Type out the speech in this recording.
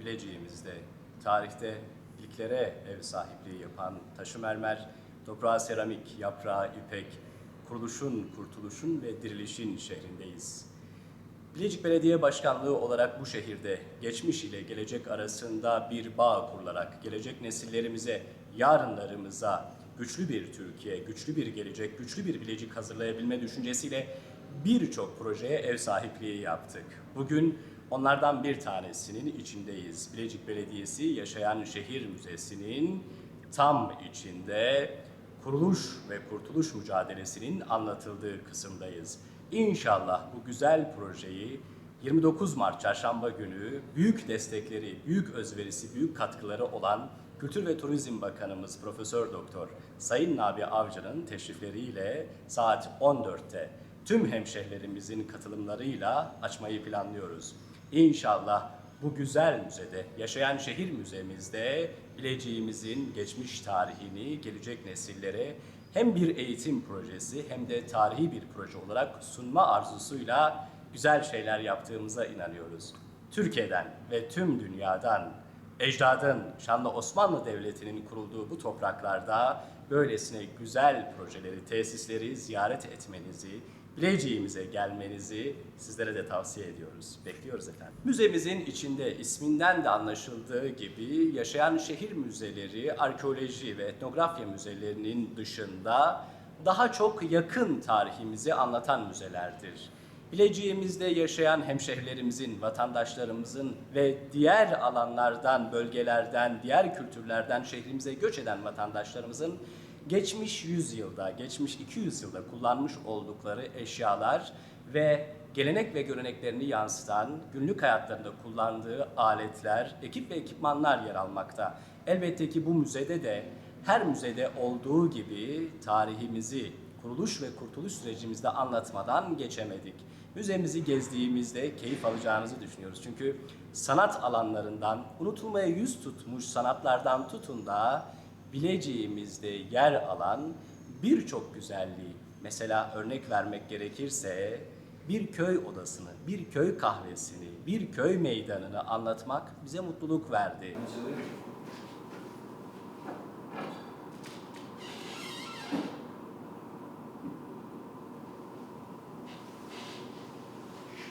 Bilecik'imizde tarihte ilklere ev sahipliği yapan taşı mermer, toprağı seramik, yaprağı ipek, kuruluşun, kurtuluşun ve dirilişin şehrindeyiz. Bilecik Belediye Başkanlığı olarak bu şehirde geçmiş ile gelecek arasında bir bağ kurularak gelecek nesillerimize, yarınlarımıza güçlü bir Türkiye, güçlü bir gelecek, güçlü bir Bilecik hazırlayabilme düşüncesiyle birçok projeye ev sahipliği yaptık. Bugün onlardan bir tanesinin içindeyiz. Bilecik Belediyesi Yaşayan Şehir Müzesi'nin tam içinde kuruluş ve kurtuluş mücadelesinin anlatıldığı kısımdayız. İnşallah bu güzel projeyi 29 Mart Çarşamba günü büyük destekleri, büyük özverisi, büyük katkıları olan Kültür ve Turizm Bakanımız Profesör Doktor Sayın Nabi Avcı'nın teşrifleriyle saat 14'te tüm hemşehrilerimizin katılımlarıyla açmayı planlıyoruz. İnşallah bu güzel müzede, yaşayan şehir müzemizde Bilecik'imizin geçmiş tarihini gelecek nesillere hem bir eğitim projesi hem de tarihi bir proje olarak sunma arzusuyla güzel şeyler yaptığımıza inanıyoruz. Türkiye'den ve tüm dünyadan ecdadın şanlı Osmanlı Devleti'nin kurulduğu bu topraklarda böylesine güzel projeleri, tesisleri ziyaret etmenizi, Bilecik'imize gelmenizi sizlere de tavsiye ediyoruz. Bekliyoruz efendim. Müzemizin içinde isminden de anlaşıldığı gibi yaşayan şehir müzeleri, arkeoloji ve etnografya müzelerinin dışında daha çok yakın tarihimizi anlatan müzelerdir. Bilecik'imizde yaşayan hemşehrilerimizin, vatandaşlarımızın ve diğer alanlardan, bölgelerden, diğer kültürlerden şehrimize göç eden vatandaşlarımızın geçmiş 100 yılda, geçmiş 200 yılda kullanmış oldukları eşyalar ve gelenek ve göreneklerini yansıtan günlük hayatlarında kullandığı aletler, ekip ve ekipmanlar yer almakta. Elbette ki bu müzede de her müzede olduğu gibi tarihimizi, kuruluş ve kurtuluş sürecimizde anlatmadan geçemedik. Müzemizi gezdiğimizde keyif alacağınızı düşünüyoruz. Çünkü sanat alanlarından, unutulmaya yüz tutmuş sanatlardan tutun da Bilecik'imizde yer alan birçok güzelliği, mesela örnek vermek gerekirse bir köy odasını, bir köy kahvesini, bir köy meydanını anlatmak bize mutluluk verdi.